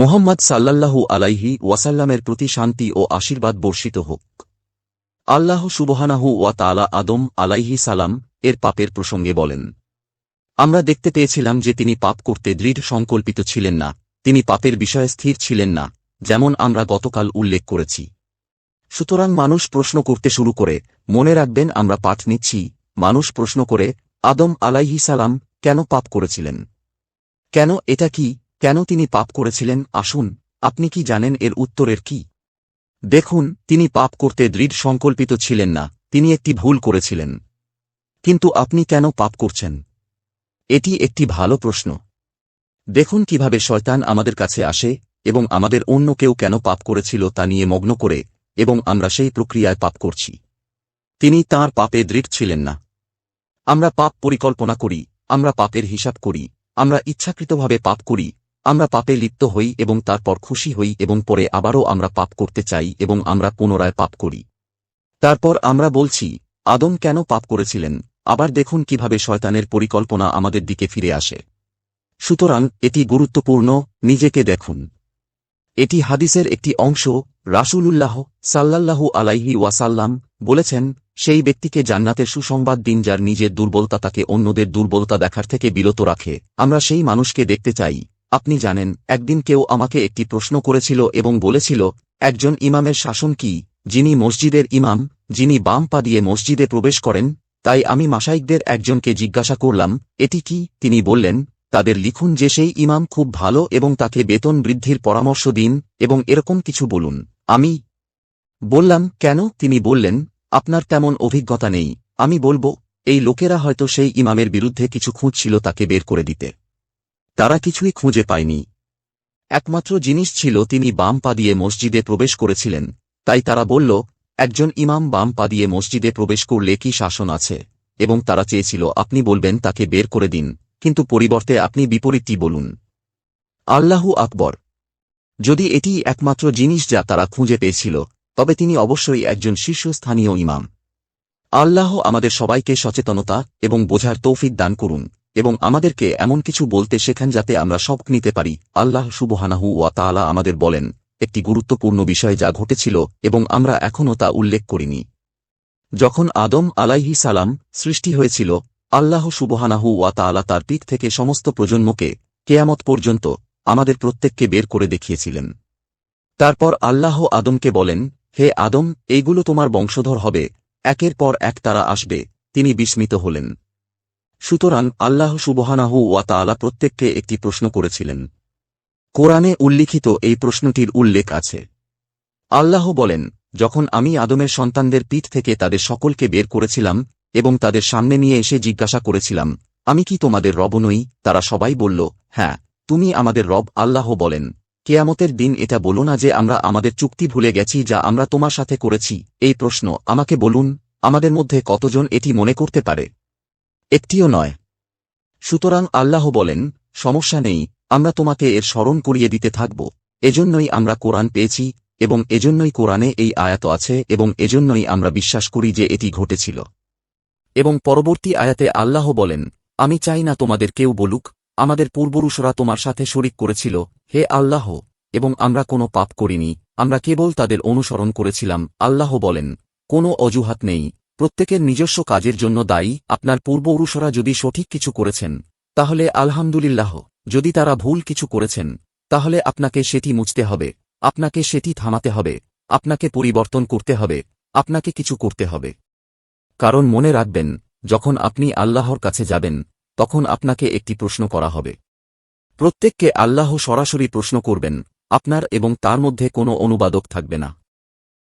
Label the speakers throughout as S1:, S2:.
S1: মোহাম্মদ সাল্লাল্লাহু আলাইহি ওয়াসাল্লামের প্রতি শান্তি ও আশীর্বাদ বর্ষিত হোক। আল্লাহ সুবহানাহু ওয়া তাআলা আদম আলাইহি সালাম এর পাপের প্রসঙ্গে বলেন, আমরা দেখতে পেয়েছিলাম যে তিনি পাপ করতে দৃঢ় সংকল্পিত ছিলেন না, তিনি পাপের বিষয়ে স্থির ছিলেন না, যেমন আমরা গতকাল উল্লেখ করেছি। সুতরাং মানুষ প্রশ্ন করতে শুরু করে, মনে রাখবেন আমরা পাঠ নিচ্ছি, মানুষ প্রশ্ন করে, আদম আলাইহি সালাম কেন পাপ করেছিলেন? কেন এটা কি কেন তিনি পাপ করেছিলেন? আসুন, আপনি কি জানেন এর উত্তরের কি? দেখুন, তিনি পাপ করতে দৃঢ় সংকল্পিত ছিলেন না, তিনি একটি ভুল করেছিলেন। কিন্তু আপনি কেন পাপ করছেন? এটি একটি ভালো প্রশ্ন। দেখুন কীভাবে শয়তান আমাদের কাছে আসে, এবং আমাদের অন্য কেউ কেন পাপ করেছিল তা নিয়ে মগ্ন করে, এবং আমরা সেই প্রক্রিয়ায় পাপ করছি। তিনি তার পাপে দৃঢ় ছিলেন না। আমরা পাপ পরিকল্পনা করি, আমরা পাপের হিসাব করি, আমরা ইচ্ছাকৃতভাবে পাপ করি আমরা পাপে লিপ্ত হই এবং তারপর খুশি হই এবং পরে আবারও আমরা পাপ করতে চাই এবং আমরা পুনরায় পাপ করি। তারপর আমরা বলছি, আদম কেন পাপ করেছিলেন? আবার দেখুন কীভাবে শয়তানের পরিকল্পনা আমাদের দিকে ফিরে আসে। সুতরাং এটি গুরুত্বপূর্ণ, নিজেকে দেখুন। এটি হাদিসের একটি অংশ, রাসূলুল্লাহ সাল্লাল্লাহু আলাইহি ওয়াসাল্লাম বলেছেন, সেই ব্যক্তিকে জান্নাতের সুসংবাদ দিন যার নিজের দুর্বলতা তাকে অন্যদের দুর্বলতা দেখার থেকে বিরত রাখে। আমরা সেই মানুষকে দেখতে চাই। আপনি জানেন, একদিন কেউ আমাকে একটি প্রশ্ন করেছিল এবং বলেছিল, একজন ইমামের শাসন কি? যিনি মসজিদের ইমাম, যিনি বাম পা দিয়ে মসজিদে প্রবেশ করেন, তাই আমি মাসাইকদের একজনকে জিজ্ঞাসা করলাম, এটি কি? তিনি বললেন, তাদের লিখুন যে সেই ইমাম খুব ভালো এবং তাকে বেতন বৃদ্ধির পরামর্শ দিন এবং এরকম কিছু বলুন। আমি বললাম, কেন? তিনি বললেন, আপনার তেমন অভিজ্ঞতা নেই। আমি বলব, এই লোকেরা হয়তো সেই ইমামের বিরুদ্ধে কিছু খুঁজছিল তাকে বের করে দিতে। তারা কিছুই খুঁজে পায়নি। একমাত্র জিনিস ছিল তিনি বাম পা দিয়ে মসজিদে প্রবেশ করেছিলেন। তাই তারা বলল, একজন ইমাম বাম পা দিয়ে মসজিদে প্রবেশ করলে কি শাসন আছে? এবং তারা চেয়েছিল, আপনি বলবেন, তাকে বের করে দিন। কিন্তু পরিবর্তে আপনি বিপরীতটি বলুন। আল্লাহু আকবর। যদি এটি একমাত্র জিনিস যা তারা খুঁজে পেয়েছিল, তবে তিনি অবশ্যই একজন শীর্ষস্থানীয় ইমাম। আল্লাহ আমাদের সবাইকে সচেতনতা এবং বোঝার তৌফিক দান করুন। এবং আমাদেরকে এমন কিছু বলতে শেখান যাতে আমরা সব নিতে পারি। আল্লাহ সুবহানাহু ওয়া তাআলা আমাদের বলেন, একটি গুরুত্বপূর্ণ বিষয় যা ঘটেছিল এবং আমরা এখনও তা উল্লেখ করিনি। যখন আদম আলাইহি সালাম সৃষ্টি হয়েছিল, আল্লাহ সুবহানাহু ওয়া তাআলা তার পিঠ থেকে সমস্ত প্রজন্মকে কেয়ামত পর্যন্ত আমাদের প্রত্যেককে বের করে দেখিয়েছিলেন। তারপর আল্লাহ আদমকে বলেন, হে আদম, এইগুলো তোমার বংশধর হবে। একের পর এক তারা আসবে, তিনি বিস্মিত হলেন। সুতরাং আল্লাহ সুবহানাহু ওয়া তাআলা প্রত্যেককে একটি প্রশ্ন করেছিলেন। কোরআনে উল্লিখিত এই প্রশ্নটির উল্লেখ আছে। আল্লাহ বলেন, যখন আমি আদমের সন্তানদের পিঠ থেকে তাদের সকলকে বের করেছিলাম এবং তাদের সামনে নিয়ে এসে জিজ্ঞাসা করেছিলাম, আমি কি তোমাদের রব নই? তারা সবাই বলল হ্যাঁ তুমি আমাদের রব আল্লাহ বলেন। কেয়ামতের দিন এটা বলো না যে আমরা আমাদের চুক্তি ভুলে গেছি যা আমরা তোমার সাথে করেছি। এই প্রশ্ন আমাকে বলুন, আমাদের মধ্যে কতজন এটি মনে করতে পারে? একটিও নয়। সুতরাং আল্লাহ বলেন, সমস্যা নেই, আমরা তোমাকে এর স্মরণ করিয়ে দিতে থাকব। এজন্যই আমরা কোরআন পেয়েছি, এবং এজন্যই কোরআনে এই আয়াত আছে, এবং এজন্যই আমরা বিশ্বাস করি যে এটি ঘটেছিল। এবং পরবর্তী আয়াতে আল্লাহ বলেন, আমি চাই না তোমাদের কেউ বলুক, আমাদের পূর্বপুরুষরা তোমার সাথে শরিক করেছিল, হে আল্লাহ! এবং আমরা কোনো পাপ করিনি, আমরা কেবল তাদের অনুসরণ করেছিলাম, আল্লাহ বলেন, কোনো অজুহাত নেই। প্রত্যেকের নিজস্ব কাজের জন্য দায়ী। আপনার পূর্বপুরুষরা যদি সঠিক কিছু করেছেন, তাহলে আলহামদুলিল্লাহ। যদি তারা ভুল কিছু করেছেন, তাহলে আপনাকে সেটি মুছতে হবে, আপনাকে সেটি থামাতে হবে, আপনাকে পরিবর্তন করতে হবে, আপনাকে কিছু করতে হবে। কারণ মনে রাখবেন, যখন আপনি আল্লাহর কাছে যাবেন, তখন আপনাকে একটি প্রশ্ন করা হবে। প্রত্যেককে আল্লাহ সরাসরি প্রশ্ন করবেন, আপনার এবং তার মধ্যে কোনো অনুবাদক থাকবে না।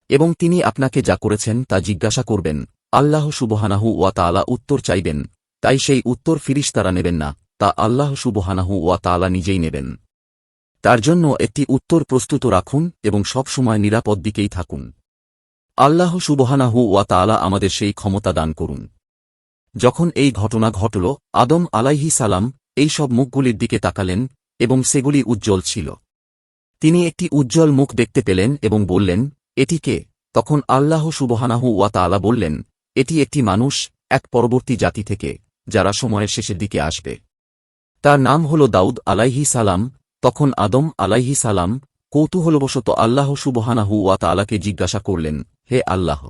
S1: এবং তিনি আপনাকে যা করেছেন তা জিজ্ঞাসা করবেন আল্লাহ সুবহানাহু ওয়া তাআলা উত্তর চাইবেন, তাই সেই উত্তর ফিরিস তারা নেবেন না, তা আল্লাহ সুবহানাহু ওয়া তাআলা নিজেই নেবেন। তার জন্য একটি উত্তর প্রস্তুত রাখুন এবং সব সময় নিরাপদ দিকেই থাকুন। আল্লাহ সুবহানাহু ওয়া তাআলা আমাদের সেই ক্ষমতা দান করুন। যখন এই ঘটনা ঘটল, আদম আলাইহি সালাম এই সব মুখগুলির দিকে তাকালেন এবং সেগুলি উজ্জ্বল ছিল। তিনি একটি উজ্জ্বল মুখ দেখতে পেলেন এবং বললেন এটিকে তখন আল্লাহ সুবহানাহু ওয়া তাআলা বললেন এটি একটি মানুষ, এক পরবর্তী জাতি থেকে, যারা সময়ের শেষের দিকে আসবে। তার নাম হল দাউদ আলাইহি সালাম। তখন আদম আলাইহি সালাম কৌতূহলবশত আল্লাহ সুবহানাহু ওয়া তাআলাকে জিজ্ঞাসা করলেন, হে আল্লাহ,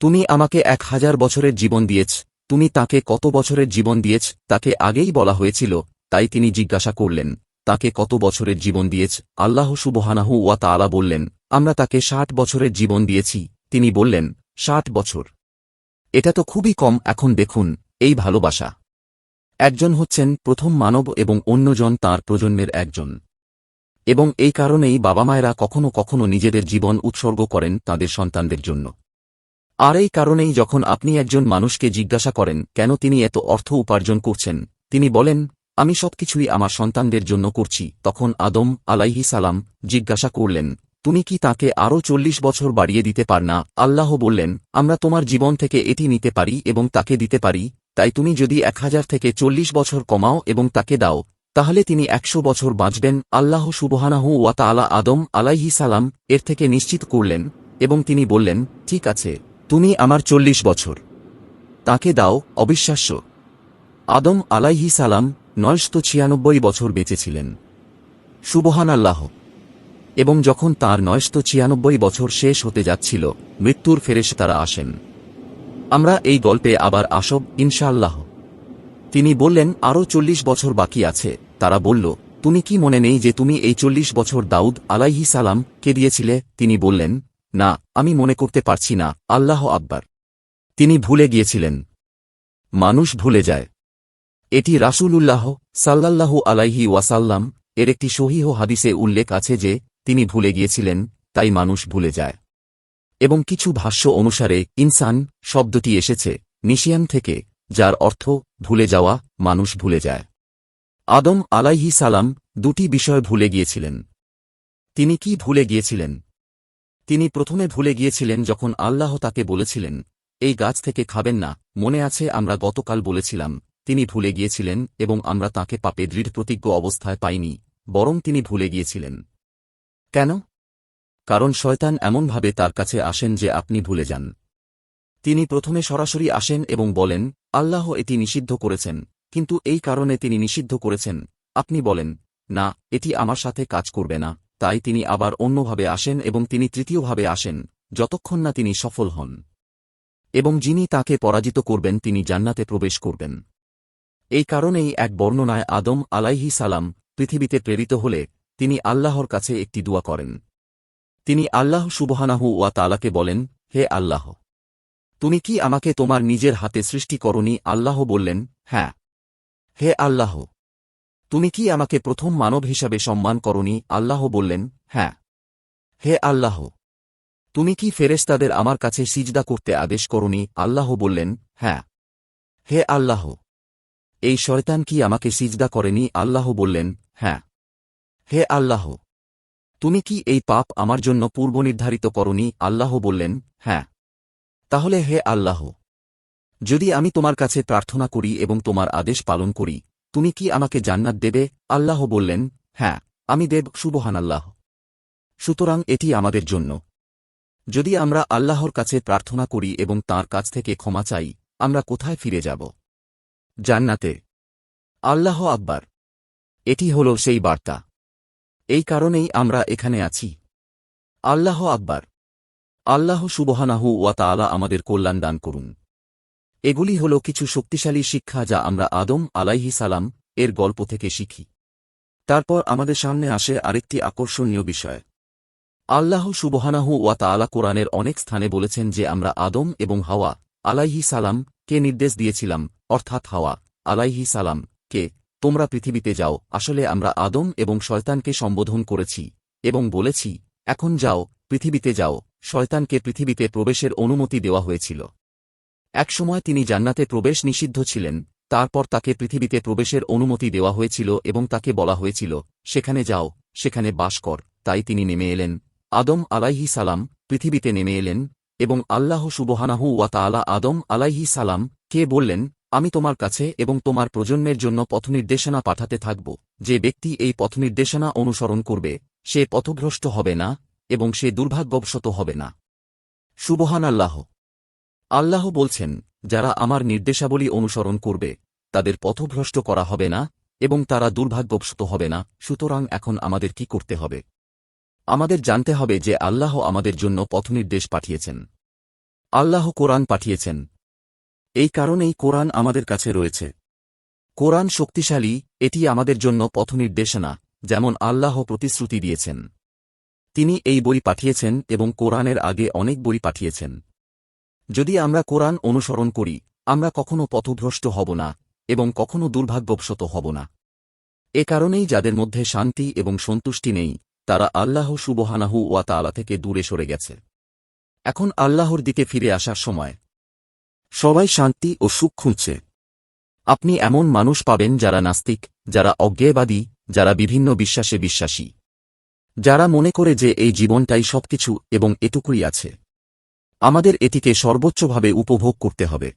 S1: তুমি আমাকে এক হাজার বছরের জীবন দিয়েছ, তুমি তাকে কত বছরের জীবন দিয়েছ? তাকে আগেই বলা হয়েছিল, তাই তিনি জিজ্ঞাসা করলেন, তাকে কত বছরের জীবন দিয়েছ? আল্লাহ সুবহানাহু ওয়া আলা বললেন, আমরা তাকে ষাট বছরের জীবন দিয়েছি। তিনি বললেন, ষাট বছর। এটা তো খুবই কম, এখন দেখুন, এই ভালোবাসা। একজন হচ্ছেন প্রথম মানব এবং অন্যজন তার প্রজন্মের একজন। এবং এই কারণেই বাবা মায়েরা কখনো কখনো নিজেদের জীবন উৎসর্গ করেন তাদের সন্তানদের জন্য। আর এই কারণেই যখন আপনি একজন মানুষকে জিজ্ঞাসা করেন, কেন তিনি এত অর্থ উপার্জন করছেন? তিনি বলেন, আমি সবকিছুই আমার সন্তানদের জন্য করছি। তখন আদম আলাইহি সালাম জিজ্ঞাসা করলেন তুমি কি তাকে আরও চল্লিশ বছর বাড়িয়ে দিতে পার না? আল্লাহ বললেন, আমরা তোমার জীবন থেকে এটি নিতে পারি এবং তাকে দিতে পারি, তাই তুমি যদি এক হাজার থেকে চল্লিশ বছর কমাও এবং তাকে দাও, তাহলে তিনি একশো বছর বাঁচবেন। আল্লাহ সুবহানাহু ওয়া তাআলা আদম আলাইহি সালাম এর থেকে নিশ্চিত করলেন এবং তিনি বললেন, ঠিক আছে, তুমি আমার চল্লিশ বছর। তাকে দাও, অবিশ্বাস্য। আদম আলাইহি সালাম নয়শত ছিয়ানব্বই বছর বেঁচেছিলেন সুবহান আল্লাহ এবং যখন তার নয়শত ছিয়ানব্বই বছর শেষ হতে যাচ্ছিল, মৃত্যুর ফেরেশ তারা আসেন। আমরা এই গল্পে আবার আসব, ইনশাআল্লাহ। তিনি বললেন আরও চল্লিশ বছর বাকি আছে। তারা বলল, তুমি কি মনে নেই যে তুমি এই চল্লিশ বছর দাউদ আলাইহি সালাম কে দিয়েছিলে? তিনি বললেন, না, আমি মনে করতে পারছি না, আল্লাহ আকবার। তিনি ভুলে গিয়েছিলেন। মানুষ ভুলে যায়। এটি রাসূলুল্লাহ সাল্লাল্লাহু আলাইহি ওয়াসাল্লাম এর একটি সহিহ হাদিসে উল্লেখ আছে যে তিনি ভুলে গিয়েছিলেন, তাই মানুষ ভুলে যায়। এবং কিছু ভাষ্য অনুসারে, ইনসান শব্দটি এসেছে, নিশিয়ান থেকে, যার অর্থ, ভুলে যাওয়া, মানুষ ভুলে যায়। আদম আলাইহি সালাম দুটি বিষয় ভুলে গিয়েছিলেন। তিনি কি ভুলে গিয়েছিলেন? তিনি প্রথমে ভুলে গিয়েছিলেন যখন আল্লাহ তাকে বলেছিলেন, এই গাছ থেকে খাবেন না, মনে আছে আমরা গতকাল বলেছিলাম, তিনি ভুলে গিয়েছিলেন এবং আমরা তাকে পাপে দৃঢ় প্রতিজ্ঞ অবস্থায় পাইনি, বরং তিনি ভুলে গিয়েছিলেন। কেন? কারণ শয়তান এমনভাবে তার কাছে আসেন যে আপনি ভুলে যান। তিনি প্রথমে সরাসরি আসেন এবং বলেন, আল্লাহ এটি নিষিদ্ধ করেছেন। কিন্তু এই কারণে তিনি নিষিদ্ধ করেছেন। আপনি বলেন, না, এটি আমার সাথে কাজ করবে না। তাই তিনি আবার অন্যভাবে আসেন এবং তিনি তৃতীয়ভাবে আসেন, যতক্ষণ না তিনি সফল হন। এবং যিনি তাকে পরাজিত করবেন, তিনি জান্নাতে প্রবেশ করবেন। এই কারণেই এক বর্ণনায় আদম আলাইহি সালাম পৃথিবীতে প্রেরিত হলে তিনি আল্লাহর কাছে একটি দোয়া করেন। তিনি আল্লাহ সুবহানাহু ওয়া তালাকে বলেন, হে আল্লাহ, তুমি কি আমাকে তোমার নিজের হাতে সৃষ্টি করনি? আল্লাহ বললেন হ্যাঁ। হে আল্লাহ, তুমি কি আমাকে প্রথম মানব হিসাবে সম্মান করনি? আল্লাহ বললেন হ্যাঁ। হে আল্লাহ, তুমি কি ফেরেশতাদের আমার কাছে সিজদা করতে আদেশ করনি? আল্লাহ বললেন হ্যাঁ। হে আল্লাহ, এই শয়তান কি আমাকে সিজদা করেনি? আল্লাহ বললেন হ্যাঁ। হে আল্লাহ, তুমি কি এই পাপ আমার জন্য পূর্বনির্ধারিত করনি? আল্লাহ বললেন হ্যাঁ। তাহলে হে আল্লাহ, যদি আমি তোমার কাছে প্রার্থনা করি এবং তোমার আদেশ পালন করি, তুমি কি আমাকে জান্নাত দেবে? আল্লাহ বললেন হ্যাঁ আমি দেব সুবহান আল্লাহ সুতরাং এটি আমাদের জন্য। যদি আমরা আল্লাহর কাছে প্রার্থনা করি এবং তার কাছ থেকে ক্ষমা চাই, আমরা কোথায় ফিরে যাব? জান্নাতে। আল্লাহ আকবার। এটি হল সেই বার্তা। এই কারণেই আমরা এখানে আছি। আল্লাহ আকবার। আল্লাহ সুবহানাহু ওয়া তাআলা আমাদের কল্যাণ দান করুন। এগুলি হল কিছু শক্তিশালী শিক্ষা যা আমরা আদম আলাইহি সালাম এর গল্প থেকে শিখি। তারপর আমাদের সামনে আসে আরেকটি আকর্ষণীয় বিষয়। আল্লাহ সুবহানাহু ওয়া তাআলা কোরআনের অনেক স্থানে বলেছেন যে আমরা আদম এবং হাওয়া আলাইহি সালাম কে নির্দেশ দিয়েছিলাম, অর্থাৎ হাওয়া আলাইহি সালাম কে তোমরা পৃথিবীতে যাও, আসলে আমরা আদম এবং শয়তানকে সম্বোধন করেছি, এবং বলেছি, এখন যাও, পৃথিবীতে যাও, শয়তানকে পৃথিবীতে প্রবেশের অনুমতি দেওয়া হয়েছিল। একসময় তিনি জান্নাতে প্রবেশ নিষিদ্ধ ছিলেন, তারপর তাকে পৃথিবীতে প্রবেশের অনুমতি দেওয়া হয়েছিল এবং তাকে বলা হয়েছিল, সেখানে যাও, সেখানে বাস কর। তাই তিনি নেমে এলেন। আদম আলাইহি সালাম পৃথিবীতে নেমে এলেন, এবং আল্লাহ সুবহানাহু ওয়া তাআলা আদম আলাইহি সালাম কে বললেন আমি তোমার কাছে এবং তোমার প্রজন্মের জন্য পথনির্দেশনা পাঠাতে থাকব, যে ব্যক্তি এই পথনির্দেশনা অনুসরণ করবে, সে পথভ্রষ্ট হবে না, এবং সে দুর্ভাগ্যবশত হবে না। সুবহান আল্লাহ। আল্লাহ বলছেন, যারা আমার নির্দেশাবলী অনুসরণ করবে, তাদের পথভ্রষ্ট করা হবে না, এবং তারা দুর্ভাগ্যবশত হবে না, সুতরাং এখন আমাদের কি করতে হবে? আমাদের জানতে হবে যে আল্লাহ আমাদের জন্য পথনির্দেশ পাঠিয়েছেন। আল্লাহ কোরআন পাঠিয়েছেন এই কারণেই কোরআন আমাদের কাছে রয়েছে। কোরআন শক্তিশালী, এটি আমাদের জন্য পথনির্দেশনা যেমন আল্লাহ প্রতিশ্রুতি দিয়েছেন। তিনি এই বই পাঠিয়েছেন এবং কোরআনের আগে অনেক বই পাঠিয়েছেন। যদি আমরা কোরআন অনুসরণ করি, আমরা কখনো পথভ্রষ্ট হব না এবং কখনো দুর্ভাগ্যবশত হব না। এ কারণেই যাদের মধ্যে শান্তি এবং সন্তুষ্টি নেই, তারা আল্লাহ সুবহানাহু ওয়া তাআলা থেকে দূরে সরে গেছে। এখন আল্লাহর দিকে ফিরে আসার সময় সবাই শান্তি ও সুখ খুঁজছে। আপনি এমন মানুষ পাবেন যারা নাস্তিক, যারা অজ্ঞেয়বাদী, যারা বিভিন্ন বিশ্বাসে বিশ্বাসী। যারা মনে করে যে এই জীবনটাই সবকিছু এবং এটুকুই আছে। আমাদের এটিকে সর্বোচ্চভাবে উপভোগ করতে হবে।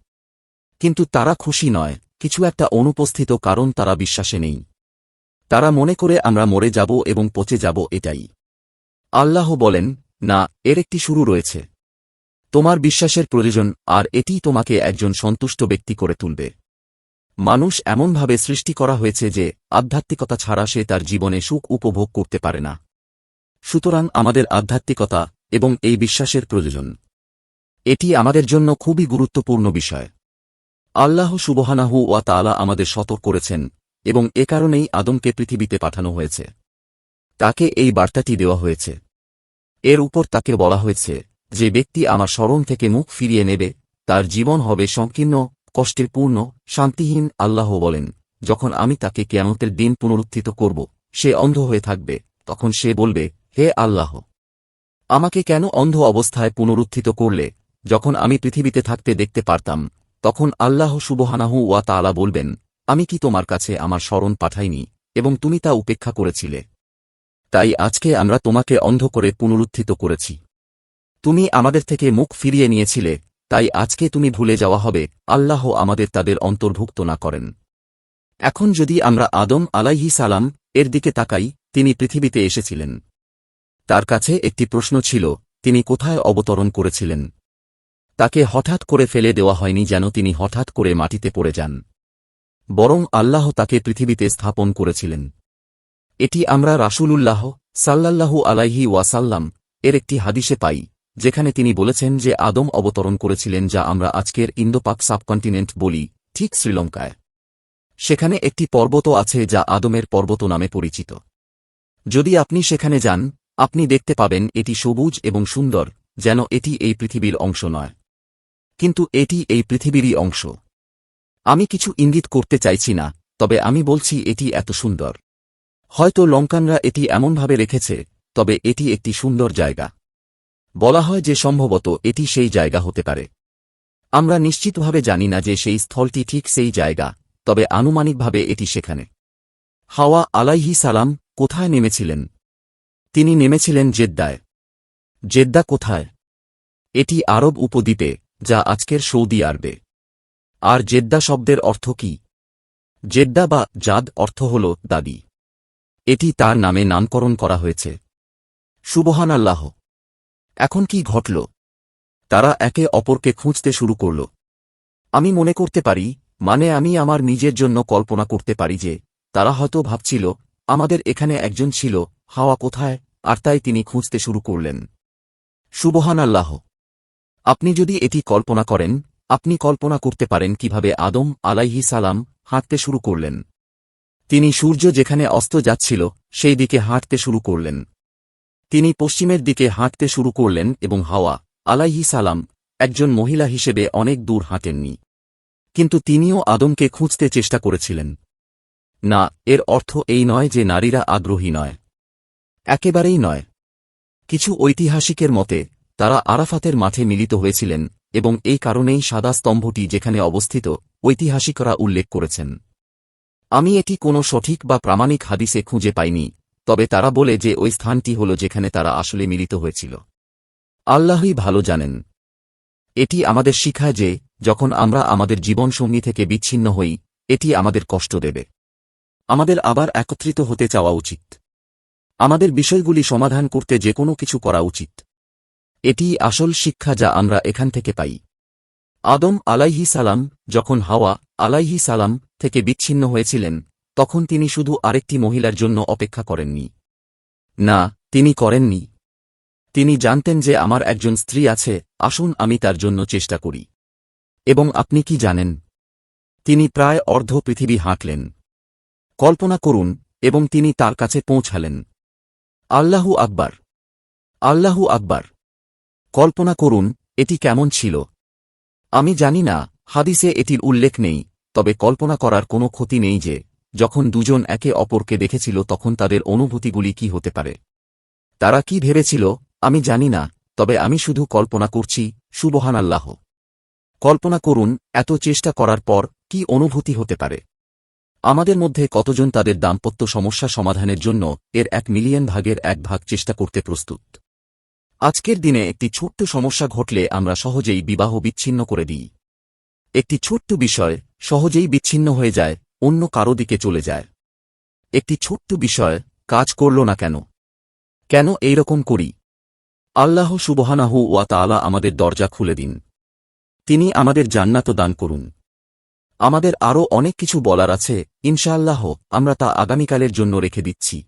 S1: কিন্তু তারা খুশি নয়, কিছু একটা অনুপস্থিত কারণ তারা বিশ্বাসে নেই। তারা মনে করে আমরা মরে যাব এবং পচে যাব এটাই। আল্লাহ বলেন, না, এর একটি শুরু রয়েছে। তোমার বিশ্বাসের প্রয়োজন, আর এটি তোমাকে একজন সন্তুষ্ট ব্যক্তি করে তুলবে। মানুষ এমনভাবে সৃষ্টি করা হয়েছে যে, আধ্যাত্মিকতা ছাড়া সে তার জীবনে সুখ উপভোগ করতে পারে না। সুতরাং আমাদের আধ্যাত্মিকতা এবং এই বিশ্বাসের প্রয়োজন। এটি আমাদের জন্য খুবই গুরুত্বপূর্ণ বিষয়। আল্লাহ সুবহানাহু ওয়া তালা আমাদের সতর্ক করেছেন এবং এ কারণেই আদমকে পৃথিবীতে পাঠানো হয়েছে। তাকে এই বার্তাটি দেওয়া হয়েছে। এর উপর তাকে বলা হয়েছে যে ব্যক্তি আমার স্মরণ থেকে মুখ ফিরিয়ে নেবে, তার জীবন হবে সংকীর্ণ কষ্টের পূর্ণ শান্তিহীন, আল্লাহ বলেন। যখন আমি তাকে কেয়ামতের দিন পুনরুত্থিত করব, সে অন্ধ হয়ে থাকবে, তখন সে বলবে, হে আল্লাহ! আমাকে কেন অন্ধ অবস্থায় পুনরুত্থিত করলে? যখন আমি পৃথিবীতে থাকতে দেখতে পারতাম, তখন আল্লাহ সুবহানাহু ওয়া তাআলা বলবেন, আমি কি তোমার কাছে আমার স্মরণ পাঠাইনি এবং তুমি তা উপেক্ষা করেছিলে? তাই আজকে আমরা তোমাকে অন্ধ করে পুনরুত্থিত করেছি। তুমি আমাদের থেকে মুখ ফিরিয়ে নিয়েছিলে, তাই আজকে তুমি ভুলে যাওয়া হবে, আল্লাহ আমাদের তাদের অন্তর্ভুক্ত না করেন। এখন যদি আমরা আদম আলাইহি সালাম এর দিকে তাকাই, তিনি পৃথিবীতে এসেছিলেন। তার কাছে একটি প্রশ্ন ছিল, তিনি কোথায় অবতরণ করেছিলেন? তাকে হঠাৎ করে ফেলে দেওয়া হয়নি যেন তিনি হঠাৎ করে মাটিতে পড়ে যান। বরং আল্লাহ তাকে পৃথিবীতে স্থাপন করেছিলেন। এটি আমরা রাসূলুল্লাহ সাল্লাল্লাহু আলাইহি ওয়াসাল্লাম এর একটি হাদিসে পাই। যেখানে তিনি বলেছেন যে আদম অবতরণ করেছিলেন যা আমরা আজকের ইন্দোপাক সাবকন্টিনেন্ট বলি, ঠিক শ্রীলঙ্কায়। সেখানে একটি পর্বত আছে যা আদমের পর্বত নামে পরিচিত। যদি আপনি সেখানে যান, আপনি দেখতে পাবেন এটি সবুজ এবং সুন্দর, যেন এটি এই পৃথিবীর অংশ নয়। কিন্তু এটি এই পৃথিবীরই অংশ। আমি কিছু ইঙ্গিত করতে চাইছি না, তবে আমি বলছি এটি এত সুন্দর। হয়তো লঙ্কানরা এটি এমনভাবে রেখেছে, তবে এটি একটি সুন্দর জায়গা। বলা হয় যে সম্ভবত এটি সেই জায়গা হতে পারে। আমরা নিশ্চিতভাবে জানি না যে সেই স্থলটি ঠিক সেই জায়গা, তবে আনুমানিকভাবে এটি সেখানে। হাওয়া আলাইহি সালাম কোথায় নেমেছিলেন? তিনি নেমেছিলেন জেদ্দায়। জেদ্দা কোথায়? এটি আরব উপদ্বীপে, যা আজকের সৌদি আরবে। আর জেদ্দা শব্দের অর্থ কি? জেদ্দা বা জাদ অর্থ হল দাদি এটি তার নামে নামকরণ করা হয়েছে। সুবহান আল্লাহ এখন কি ঘটল? তারা একে অপরকে খুঁজতে শুরু করল। আমি মনে করতে পারি মানে আমি আমার নিজের জন্য কল্পনা করতে পারি যে, তারা হয়তো ভাবছিল, আমাদের এখানে একজন ছিল, হাওয়া কোথায়, আর তাই তিনি খুঁজতে শুরু করলেন। সুবহান আল্লাহ আপনি যদি এটি কল্পনা করেন, আপনি কল্পনা করতে পারেন কীভাবে আদম আলাইহি সালাম হাঁটতে শুরু করলেন। তিনি সূর্য যেখানে অস্ত যাচ্ছিল, সেই দিকে হাঁটতে শুরু করলেন। তিনি পশ্চিমের দিকে হাঁটতে শুরু করলেন এবং হাওয়া আলাইহি সালাম একজন মহিলা হিসেবে অনেক দূর হাঁটেননি। কিন্তু তিনিও আদমকে খুঁজতে চেষ্টা করেছিলেন। না, এর অর্থ এই নয় যে নারীরা আগ্রহী নয়। একেবারেই নয়। কিছু ঐতিহাসিকের মতে, তারা আরাফাতের মাঠে মিলিত হয়েছিলেন এবং এই কারণেই সাদা স্তম্ভটি যেখানে অবস্থিত, ঐতিহাসিকরা উল্লেখ করেছেন। আমি এটি কোনো সঠিক বা প্রামাণিক হাদিসে খুঁজে পাইনি তবে তারা বলে যে ওই স্থানটি হল যেখানে তারা আসলে মিলিত হয়েছিল। আল্লাহই ভালো জানেন। এটি আমাদের শিখায় যে, যখন আমরা আমাদের জীবনসঙ্গী থেকে বিচ্ছিন্ন হই, এটি আমাদের কষ্ট দেবে। আমাদের আবার একত্রিত হতে চাওয়া উচিত। আমাদের বিষয়গুলি সমাধান করতে যে কোনো কিছু করা উচিত। এটি আসল শিক্ষা যা আমরা এখান থেকে পাই। আদম আলাইহি সালাম যখন হাওয়া আলাইহি সালাম থেকে বিচ্ছিন্ন হয়েছিলেন তখন তিনি শুধু আরেকটি মহিলার জন্য অপেক্ষা করেননি। না, তিনি করেননি। তিনি জানতেন যে আমার একজন স্ত্রী আছে, আসুন আমি তার জন্য চেষ্টা করি। এবং আপনি কি জানেন? তিনি প্রায় অর্ধ পৃথিবী হাঁটলেন। কল্পনা করুন, এবং তিনি তার কাছে পৌঁছালেন। আল্লাহু আকবার। আল্লাহু আকবার। কল্পনা করুন, এটি কেমন ছিল। আমি জানি না, হাদিসে এটির উল্লেখ নেই, তবে কল্পনা করার কোনো ক্ষতি নেই যে যখন দুজন একে অপরকে দেখেছিল তখন তাদের অনুভূতিগুলি কি হতে পারে? তারা কি ভেবেছিল, আমি জানি না, তবে আমি শুধু কল্পনা করছি সুবহান আল্লাহ কল্পনা করুন, এত চেষ্টা করার পর কি অনুভূতি হতে পারে? আমাদের মধ্যে কতজন তাদের দাম্পত্য সমস্যা সমাধানের জন্য এর এক মিলিয়ন ভাগের এক ভাগ চেষ্টা করতে প্রস্তুত? আজকের দিনে একটি ছোট্ট সমস্যা ঘটলে আমরা সহজেই বিবাহ বিচ্ছিন্ন করে দিই। একটি ছোট্ট বিষয় সহজেই বিচ্ছিন্ন হয়ে যায় অন্য কারও দিকে চলে যায়। একটি ছোট্ট বিষয়, কাজ করল না কেন? কেন এইরকম করি? আল্লাহ সুবহানাহু ওয়া তালা আমাদের দরজা খুলে দিন। তিনি আমাদের জান্নাত দান করুন। আমাদের আরও অনেক কিছু বলার আছে, ইনশাআল্লাহ, আমরা তা আগামীকালের জন্য রেখে দিচ্ছি।